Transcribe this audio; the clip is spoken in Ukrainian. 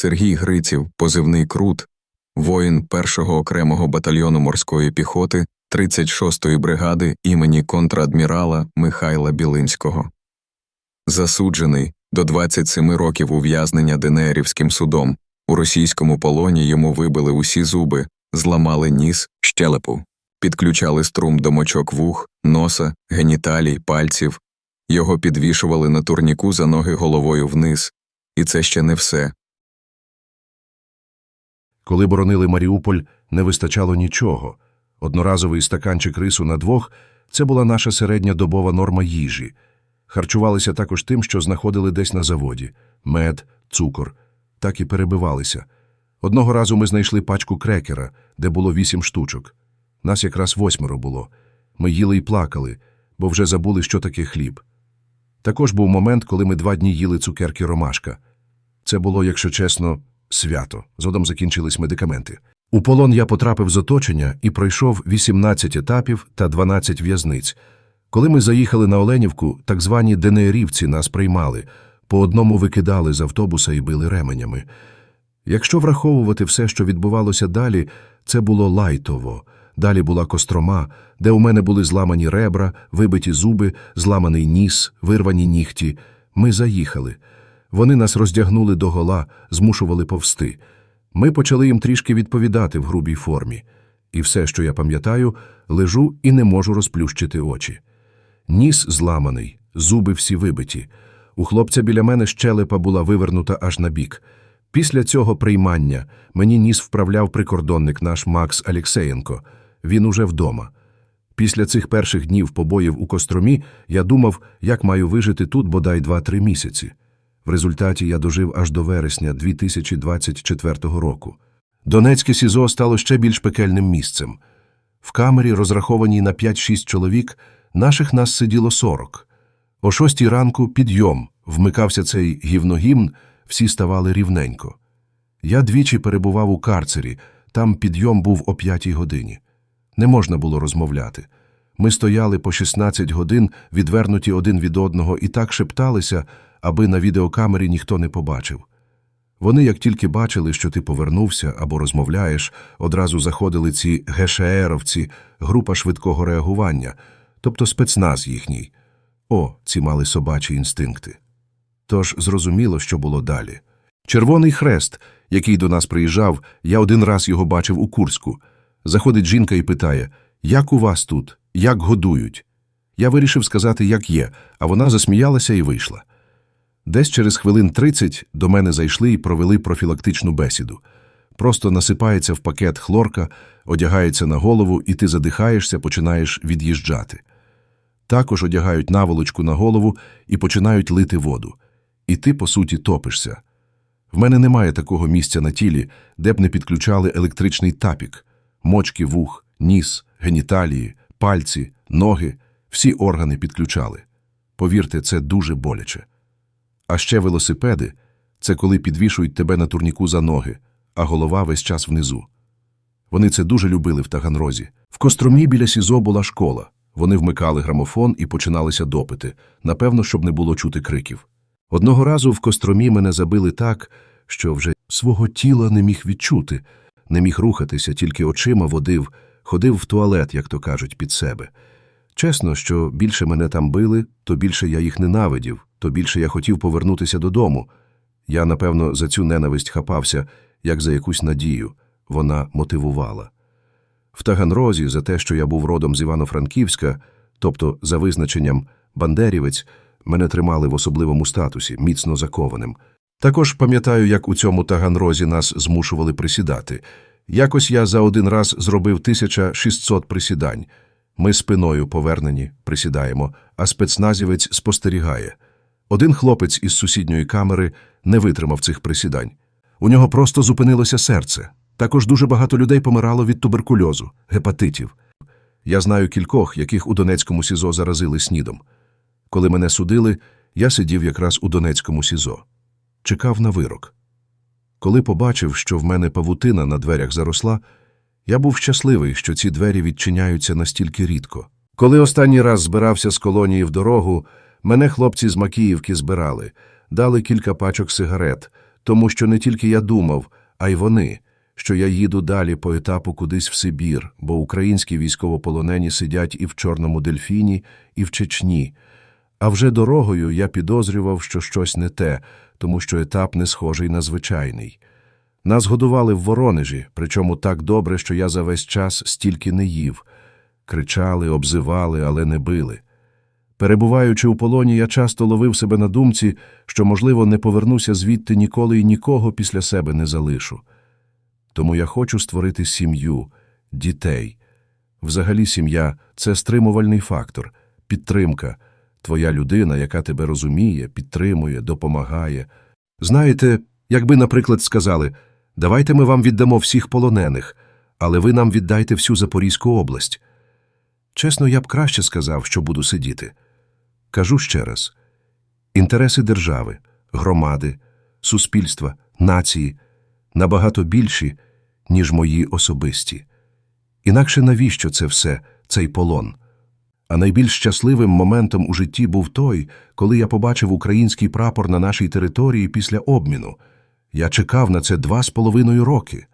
Сергій Гриців, позивний Крут, воїн 1-го окремого батальйону морської піхоти 36-ї бригади імені контрадмірала Михайла Білинського. Засуджений до 27 років ув'язнення ДНРівським судом. У російському полоні йому вибили усі зуби, зламали ніс, щелепу, підключали струм до мочок вух, носа, геніталій, пальців. Його підвішували на турніку за ноги головою вниз. І це ще не все. Коли боронили Маріуполь, не вистачало нічого. Одноразовий стаканчик рису на двох це була наша середня добова норма їжі. Харчувалися також тим, що знаходили десь на заводі мед, цукор. Так і перебивалися. Одного разу ми знайшли пачку крекера, де було вісім штучок. Нас якраз восьмеро було. Ми їли і плакали, бо вже забули, що таке хліб. Також був момент, коли ми два дні їли цукерки ромашка. Це було, якщо чесно, свято. Згодом закінчились медикаменти. У полон я потрапив з оточення і пройшов 18 етапів та 12 в'язниць. Коли ми заїхали на Оленівку, так звані ДНРівці нас приймали, по одному викидали з автобуса і били ременями. Якщо враховувати все, що відбувалося далі, це було лайтово. Далі була кострома, де у мене були зламані ребра, вибиті зуби, зламаний ніс, вирвані нігті. Ми заїхали. Вони нас роздягнули догола, змушували повсти. Ми почали їм трішки відповідати в грубій формі. І все, що я пам'ятаю, лежу і не можу розплющити очі. Ніс зламаний, зуби всі вибиті. У хлопця біля мене щелепа була вивернута аж на бік. Після цього приймання мені ніс вправляв прикордонник наш Макс Алєксеєнко. Він уже вдома. Після цих перших днів побоїв у Костромі я думав, як маю вижити тут бодай 2-3 місяці. В результаті я дожив аж до вересня 2024 року. Донецьке СІЗО стало ще більш пекельним місцем. В камері, розрахованій на 5-6 чоловік, наших нас сиділо 40. О шостій ранку підйом, вмикався цей гівногімн, всі ставали рівненько. Я двічі перебував у карцері, там підйом був о п'ятій годині. Не можна було розмовляти. Ми стояли по 16 годин, відвернуті один від одного, і так шепталися, аби на відеокамері ніхто не побачив. Вони, як тільки бачили, що ти повернувся або розмовляєш, одразу заходили ці ГШРовці, група швидкого реагування, тобто спецназ їхній. О, ці мали собачі інстинкти. Тож зрозуміло, що було далі. Червоний хрест, який до нас приїжджав, я один раз його бачив у Курську. Заходить жінка і питає, як у вас тут, як годують? Я вирішив сказати, як є, а вона засміялася і вийшла. Десь через хвилин 30 до мене зайшли і провели профілактичну бесіду. Просто насипається в пакет хлорка, одягається на голову, і ти задихаєшся, починаєш від'їжджати. Також одягають наволочку на голову і починають лити воду. І ти, по суті, топишся. В мене немає такого місця на тілі, де б не підключали електричний тапік, мочки вух, ніс, геніталії, пальці, ноги, всі органи підключали. Повірте, це дуже боляче. А ще велосипеди це коли підвішують тебе на турніку за ноги, а голова весь час внизу. Вони це дуже любили в Таганрозі. В Костромі біля СІЗО була школа. Вони вмикали грамофон і починалися допити, напевно, щоб не було чути криків. Одного разу в Костромі мене забили так, що вже свого тіла не міг відчути, не міг рухатися, тільки очима водив, ходив в туалет, як то кажуть, під себе. Чесно, що більше мене там били, то більше я їх ненавидів, то більше я хотів повернутися додому. Я, напевно, за цю ненависть хапався, як за якусь надію. Вона мотивувала. В Таганрозі за те, що я був родом з Івано-Франківська, тобто за визначенням бандерівець, мене тримали в особливому статусі, міцно закованим. Також пам'ятаю, як у цьому Таганрозі нас змушували присідати. Якось я за один раз зробив 1600 присідань. Ми спиною повернені, присідаємо, а спецназівець спостерігає. Один хлопець із сусідньої камери не витримав цих присідань. У нього просто зупинилося серце. Також дуже багато людей помирало від туберкульозу, гепатитів. Я знаю кількох, яких у Донецькому СІЗО заразили снідом. Коли мене судили, я сидів якраз у Донецькому СІЗО. Чекав на вирок. Коли побачив, що в мене павутина на дверях заросла, я був щасливий, що ці двері відчиняються настільки рідко. Коли останній раз збирався з колонії в дорогу, мене хлопці з Макіївки збирали, дали кілька пачок сигарет, тому що не тільки я думав, а й вони, що я їду далі по етапу кудись в Сибір, бо українські військовополонені сидять і в Чорному дельфіні, і в Чечні. А вже дорогою я підозрював, що щось не те, тому що етап не схожий на звичайний. Нас годували в Воронежі, причому так добре, що я за весь час стільки не їв. Кричали, обзивали, але не били. Перебуваючи у полоні, я часто ловив себе на думці, що, можливо, не повернуся звідти ніколи і нікого після себе не залишу. Тому я хочу створити сім'ю, дітей. Взагалі, сім'я це стримувальний фактор, підтримка, твоя людина, яка тебе розуміє, підтримує, допомагає. Знаєте, якби, наприклад, сказали, давайте ми вам віддамо всіх полонених, але ви нам віддайте всю Запорізьку область. Чесно, я б краще сказав, що буду сидіти. Кажу ще раз: інтереси держави, громади, суспільства, нації набагато більші, ніж мої особисті. Інакше навіщо це все, цей полон? А найбільш щасливим моментом у житті був той, коли я побачив український прапор на нашій території після обміну. Я чекав на це два з половиною роки.